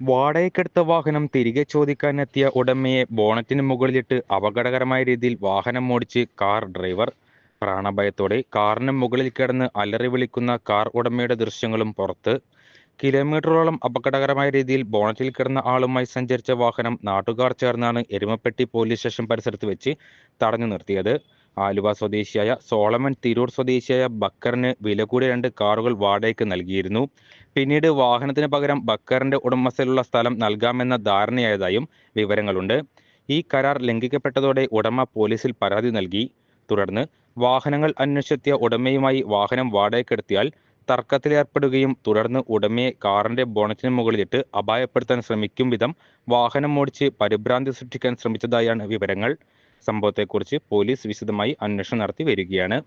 വാടകയ്ക്കെടുത്ത വാഹനം തിരികെ ചോദിക്കാൻ എത്തിയ ഉടമയെ ബോണറ്റിന് മുകളിലിട്ട് അപകടകരമായ രീതിയിൽ വാഹനം ഓടിച്ച് കാർ ഡ്രൈവർ പ്രാണഭയത്തോടെ കാറിന് മുകളിൽ കിടന്ന് അലറി വിളിക്കുന്ന കാർ ഉടമയുടെ ദൃശ്യങ്ങളും പുറത്ത്. കിലോമീറ്ററോളം അപകടകരമായ രീതിയിൽ ബോണറ്റിൽ കിടന്ന ആളുമായി സഞ്ചരിച്ച വാഹനം നാട്ടുകാർ ചേർന്നാണ് എരുമപ്പെട്ടി പോലീസ് സ്റ്റേഷൻ പരിസരത്ത് വെച്ച് തടഞ്ഞു നിർത്തിയത്. ആലുവ സ്വദേശിയായ സോളമൻ തിരൂർ സ്വദേശിയായ ബക്കറിന് വില കൂടിയ രണ്ട് കാറുകൾ വാടകയ്ക്ക് നൽകിയിരുന്നു. പിന്നീട് വാഹനത്തിന് പകരം ബക്കറിന്റെ ഉടമസ്ഥയിലുള്ള സ്ഥലം നൽകാമെന്ന ധാരണയായതായും വിവരങ്ങളുണ്ട്. ഈ കരാർ ലംഘിക്കപ്പെട്ടതോടെ ഉടമ പോലീസിൽ പരാതി നൽകി. തുടർന്ന് വാഹനങ്ങൾ അന്വേഷിച്ചെത്തിയ ഉടമയുമായി വാഹനം വാടകയ്ക്കെടുത്തിയാൽ തർക്കത്തിലേർപ്പെടുകയും തുടർന്ന് ഉടമയെ കാറിന്റെ ബോണറ്റിന് മുകളിലിട്ട് അപായപ്പെടുത്താൻ ശ്രമിക്കും വിധം വാഹനം ഓടിച്ച് പരിഭ്രാന്തി സൃഷ്ടിക്കാൻ ശ്രമിച്ചതായാണ് വിവരങ്ങൾ. സംഭവത്തെക്കുറിച്ച് പോലീസ് വിശദമായി അന്വേഷണം നടത്തി വരികയാണ്.